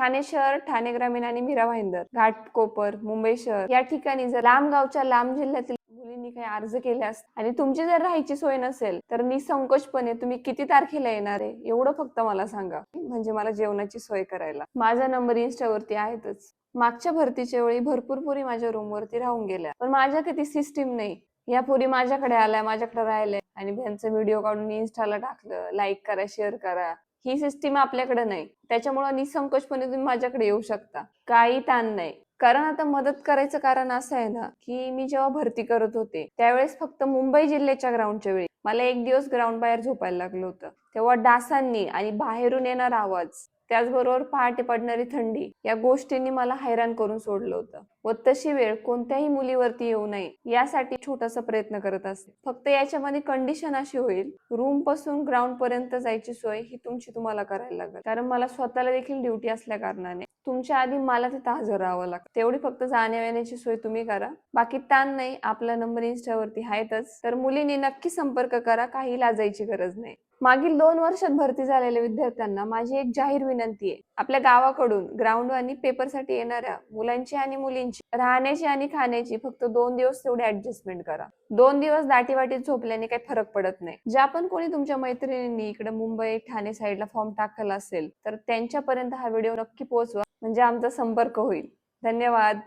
ठाणे शहर ठाणे ग्रामीण आणि मीरा भाईंदर घाटकोपर मुंबई शहर. या ठिकाणी जर लांब गावच्या लांब जिल्ह्यातील मुलींनी काही अर्ज केल्यास आणि तुमची जर राहायची सोय नसेल तर निसंकोचपणे तुम्ही किती तारखेला येणार आहे एवढं फक्त मला सांगा. म्हणजे मला जेवणाची सोय करायला. माझा नंबर इन्स्टावरती आहेतच. मागच्या भरतीच्या वेळी भरपूर पुरी माझ्या रूमवरती राहून गेल्या. पण माझ्या किती सिस्टीम नाही. या पुरी माझ्याकडे आल्या माझ्याकडे राहिल्या आणि त्यांचं व्हिडिओ काढून इन्स्टाला टाकलं. लाईक करा शेअर करा. ही सिस्टीम आपल्याकडे नाही. त्याच्यामुळे निसंकोचपणे तुम्ही माझ्याकडे येऊ शकता. काही ताण नाही. कारण आता मदत करायचं कारण असं आहे ना की मी जेव्हा भरती करत होते त्यावेळेस फक्त मुंबई जिल्ह्याच्या ग्राउंडच्या वेळी. मला एक दिवस ग्राउंड बाहेर झोपायला लागलं होतं. तेव्हा डासांनी आणि बाहेरून येणारा आवाज त्याचबरोबर पहाटे पडणारी थंडी या गोष्टींनी मला हैराण करून सोडलं होतं. व तशी वेळ कोणत्याही मुलीवरती येऊ नये यासाठी छोटासा प्रयत्न करत असते. फक्त याच्यामध्ये कंडिशन अशी होईल रूमपासून ग्राउंड पर्यंत जायची सोय ही तुमची तुम्हाला करायला लागेल. कारण मला स्वतःला देखील ड्युटी असल्या कारणाने. तुमच्या आधी मला तिथं हजर राहावं लागतं. तेवढी फक्त जाण्या येण्याची सोय तुम्ही करा. बाकी ताण नाही आपला नंबर इन्स्टावरती आहेतच. तर मुलींनी नक्की संपर्क करा काही लाजायची गरज नाही. मागील दोन वर्षात भरती झालेल्या विद्यार्थ्यांना माझी एक जाहीर विनंती आहे. आपल्या गावाकडून ग्राउंड आणि पेपरसाठी येणाऱ्या मुलांची आणि मुलींची राहण्याची आणि खाण्याची फक्त दोन दिवस तेवढे ऍडजस्टमेंट करा. दोन दिवस दाटीवाटीत झोपल्याने काही फरक पडत नाही. ज्या पण कोणी तुमच्या मैत्रिणींनी इकडे मुंबई ठाणे साईडला फॉर्म टाकला असेल तर त्यांच्यापर्यंत हा व्हिडिओ नक्की पोहोचवा. म्हणजे आमचा संपर्क होईल. धन्यवाद.